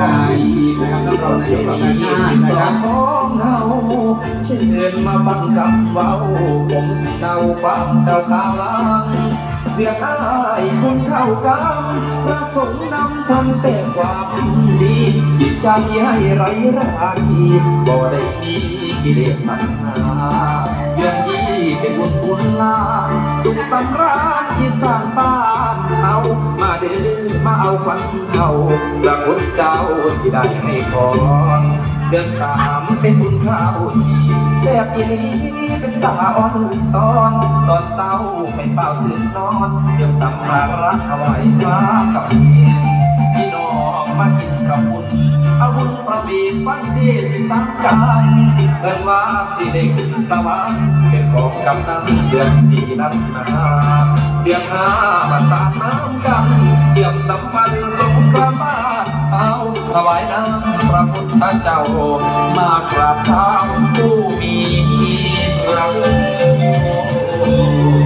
นะครับนักร้องเกี่ยวกับอาชาตินะครับของเฮาเชิญมาบังกับเว้าผมสิเดาบังเดาขาวลังเรียกอ้ายคุณเข้ากันประสงค์นำทำแต่ความดีจิตใจให้ไรราคีบ่ได้ดี กิเลสมันหาเรื่องนี้เป็นบุญคุณลา สุขสำราญอีสานบ้านเฮามาเด้อมาเอาควันเฮาละคุณเจ้าสิได้ให้พรเดือนสามเป็นบุญข้าวแซ่บอีหลีเป็นตาอ่อนซ้อน ตอนเศร้าไม่เป่าตื่นนอน เดี๋ยวสัมภาระเอาไว้มากับเมียพี่น้องมากินกับบุญ บุญประบีวันที่สิบสามกันเอินว่าสิได้ขึ้นสวรรค์เป็นของกำนันเดือนสี่นั้นนาเดือนห้ามาสาดน้ำกันเกี่ยมสัมพันธ์สงกรานต์บ้านเอาถวายน้ำพระพุทธเจ้ามากราบเท้าผู้มีพระคุณ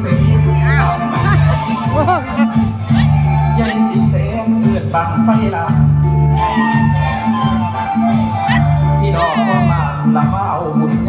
เสียใหญ่สิเสนเลือดบังไฟละพี่น้องมาละมาเอาบุญ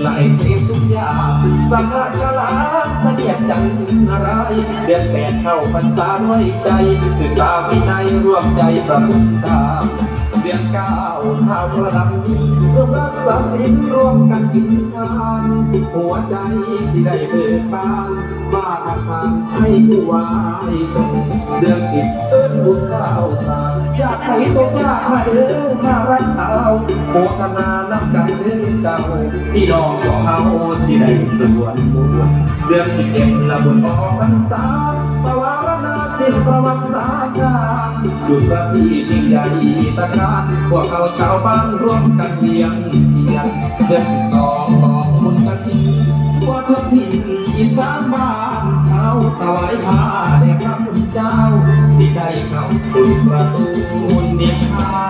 ไหลเสียทุกอย่างสังฆชลาเสนียดจังอะไรเดือนแปดเข้าพรรษาด้วยใจศึกษาวินัยร่วมใจประพฤติตาม เดือนเก้าท้าวประดับร่วมรักษาศีลร่วมกันกินงานหัวใจที่ได้เบิกบานมาทำทานให้ผู้วายตนเดือนสิบเอิ้นบุญข้าวสารอยากให้ตกยากมาเด้อมารักเอาโมทนาน้ำใจเด้อเจ้าพี่น้องของเฮาที่ได้สวดมนต์เดือนสิบเอ็ดละบุญออกพรรษาปวารณา สิ้นประวัติศาสตร์การอยู่ประทียิ่งใหญ่ตะการพวกเราชาวบ้านร่วมกันเลียงเทียนเดือนสิบสองของบุนกฐินว่าทุกที่อีสานบ้านเขาถวายผ้าแด่พระคุณเจ้าที่ได้เข้าสู่ประตูนิพพาน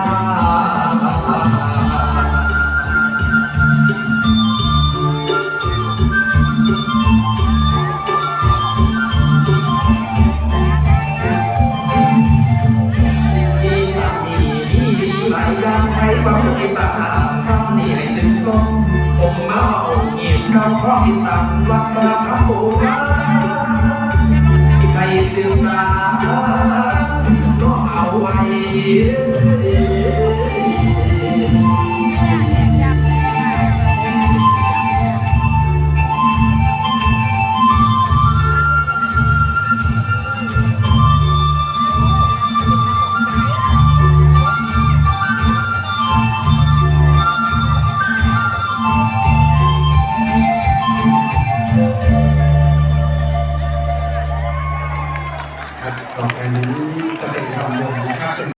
เข้าข้องอีสานวัดตาพระโบราณใครสื่อสา